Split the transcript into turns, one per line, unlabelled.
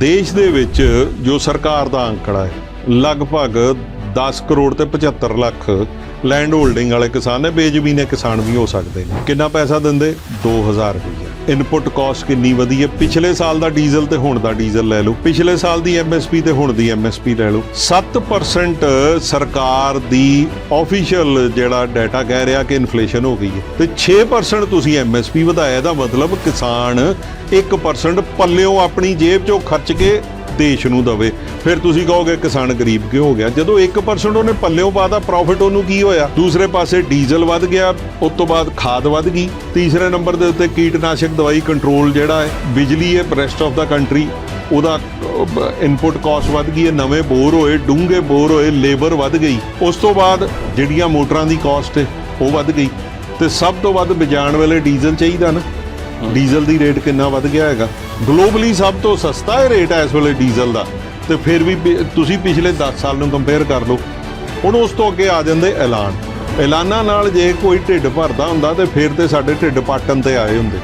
ਦੇਸ਼ ਦੇ ਵਿੱਚ ਜੋ ਸਰਕਾਰ ਦਾ ਅੰਕੜਾ ਹੈ ਲਗਭਗ 10 ਕਰੋੜ ਤੇ 75 ਲੱਖ ਲੈਂਡ ਹੋਲਡਿੰਗ ਵਾਲੇ ਕਿਸਾਨ ਨੇ, ਬੇਜ਼ਮੀਨੇ ਕਿਸਾਨ ਵੀ ਹੋ ਸਕਦੇ ਨੇ। ਕਿੰਨਾ ਪੈਸਾ ਦਿੰਦੇ? 2000 ਰੁਪਏ ਇਨਪੁਟ ਕਾਸਟ ਕਿੰਨੀ ਵਧੀ ਹੈ? ਪਿਛਲੇ ਸਾਲ ਦਾ ਡੀਜ਼ਲ ਤੇ ਹੁਣ ਦਾ ਡੀਜ਼ਲ ਲੈ ਲਓ। ਪਿਛਲੇ ਸਾਲ ਦੀ ਐਮਐਸਪੀ ਤੇ ਹੁਣ ਦੀ ਐਮਐਸਪੀ ਲੈ ਲਓ। 7% ਸਰਕਾਰ ਦੀ ਆਫੀਸ਼ੀਅਲ ਜਿਹੜਾ ਡਾਟਾ ਕਹਿ ਰਿਹਾ ਕਿ ਇਨਫਲੇਸ਼ਨ ਹੋ ਗਈ ਹੈ। ਤੇ 6% ਤੁਸੀਂ ਐਮਐਸਪੀ ਵਧਾਇਆ, ਇਹਦਾ ਮਤਲਬ ਕਿਸਾਨ 1% ਪੱਲਿਓਂ ਆਪਣੀ ਜੇਬ ਚੋਂ ਖਰਚ ਕੇ ਦੇਸ਼ ਨੂੰ ਦਵੇ। ਫਿਰ ਤੁਸੀਂ ਕਹੋਗੇ ਕਿਸਾਨ ਗਰੀਬ ਕਿਉਂ ਹੋ ਗਿਆ? ਜਦੋਂ 1% ਉਹਨੇ ਪੱਲਿਓਂ ਪਾਦਾ ਪ੍ਰੋਫਿਟ ਉਹਨੂੰ ਕੀ ਹੋਇਆ? ਦੂਸਰੇ ਪਾਸੇ ਡੀਜ਼ਲ ਵੱਧ ਗਿਆ, ਉਸ ਤੋਂ ਬਾਅਦ ਖਾਦ ਵੱਧ ਗਈ। ਤੀਸਰੇ ਨੰਬਰ ਦੇ ਉੱਤੇ ਕੀਟਨਾਸ਼ਕ ਦਵਾਈ ਕੰਟਰੋਲ ਜਿਹੜਾ ਹੈ, ਬਿਜਲੀ ਹੈ ਰੈਸਟ ਆਫ ਦਾ ਕੰਟਰੀ ਉਹਦਾ ਇਨਪੁਟ ਕਾਸਟ ਵੱਧ ਗਈ ਹੈ, ਨਵੇਂ ਬੋਰ ਹੋਏ, ਡੂੰਘੇ ਬੋਰ ਹੋਏ ਲੇਬਰ ਵੱਧ ਗਈ। ਉਸ ਤੋਂ ਬਾਅਦ ਜਿਹੜੀਆਂ ਮੋਟਰਾਂ ਦੀ ਕਾਸਟ ਹੈ, ਉਹ ਵੱਧ ਗਈ। ਤੇ ਸਭ ਤੋਂ ਵੱਧ ਵਿਜਾਣ ਵੇਲੇ ਡੀਜ਼ਲ ਚਾਹੀਦਾ ਨਾ। ਡੀਜ਼ਲ ਦੀ ਰੇਟ ਕਿੰਨਾ ਵੱਧ ਗਿਆ ਹੈਗਾ। ਗਲੋਬਲੀ ਸਭ ਤੋਂ ਸਸਤਾ ਹੈ ਰੇਟ ਹੈ ਇਸ ਵੇਲੇ ਡੀਜ਼ਲ ਦਾ। ਤੇ ਫਿਰ ਵੀ ਪਿ- ਤੁਸੀਂ ਪਿਛਲੇ 10 ਸਾਲ ਨੂੰ ਕੰਪੇਅਰ ਕਰ ਲਓ। ਹੁਣ ਉਸ ਤੋਂ ਅੱਗੇ ਆ ਜਾਂਦੇ ਐਲਾਨ। ਐਲਾਨਾਂ ਨਾਲ ਜੇ ਕੋਈ ਢਿੱਡ ਭਰਦਾ ਹੁੰਦਾ ਤੇ ਫਿਰ ਤੇ ਸਾਡੇ ਢਿੱਡ ਪਾਟਣ ਤੇ ਆਏ ਹੁੰਦੇ।